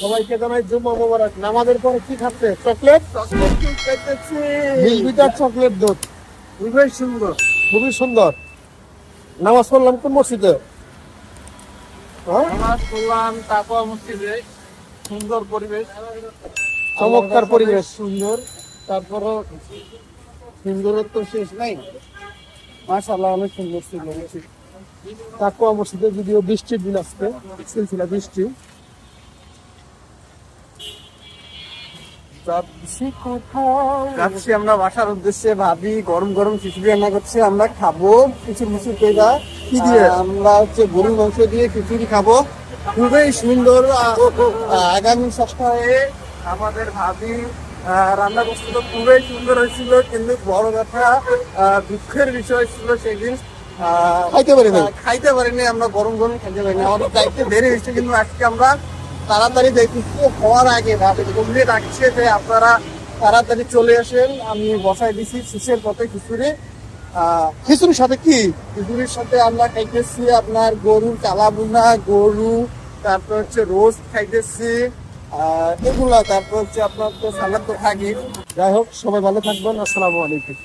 সবাইকে জানাই জুম্মা মোবারক। নামাজের পরে কি খাচ্ছে? চকলেট? চকলেট দুধ। খুবই সুন্দর। খুবই সুন্দর। নামাজ পড়লাম কোন মসজিদে? হ্যাঁ? নামাজ পড়লাম তারপর মসজিদে। সুন্দর পরিবেশ। চমৎকার পরিবেশ। সুন্দর। তারপরও সুন্দরত্ব শেষ নাই। মাশাআল্লাহ অনেক সুন্দর ছিল মসজিদ। মসজিদে যদিও বৃষ্টির দিন আজকে সিলসিলা বৃষ্টি। যাচ্ছি আমরা বাসার উদ্দেশ্যে ভাবি গরম গরম খিচুড়ি রান্না করছে আমরা খাব কিছু কিছু পেদা কি দিয়ে? আমরা হচ্ছে গরুর মাংস দিয়ে খিচুড়ি খাব খুবই সুন্দর আগামী সপ্তাহে আমাদের ভাবি রান্না করছিল খুবই সুন্দর হয়েছিল কিন্তু বড় কথা আহ, দুঃখের বিষয় ছিল সেদিন আহ, খাইতে পারি নাই। খাইতে পারিনি আমরা গরম গরম খাইতে পারিনি আমাদের দায়িত্ব দেরি হয়েছে কিন্তু আজকে আমরা তাড়াতাড়ি দেখতেছি হওয়ার আগে ভাবে বন্ধু ডাকছে যে আপনারা তাড়াতাড়ি চলে আসেন। আমি বসাই দিছি শেষের পথে খিচুড়ি। খিচুড়ির সাথে কি? খিচুড়ির সাথে আমরা খাইতেছি আপনার গরুর কালাবুনা গরু, তারপর হচ্ছে রোস্ট খাইতেছি। এগুলা, তারপর হচ্ছে আপনার তো সালাদ তো যাই হোক, সবাই ভালো থাকবেন। আসসালামু আলাইকুম।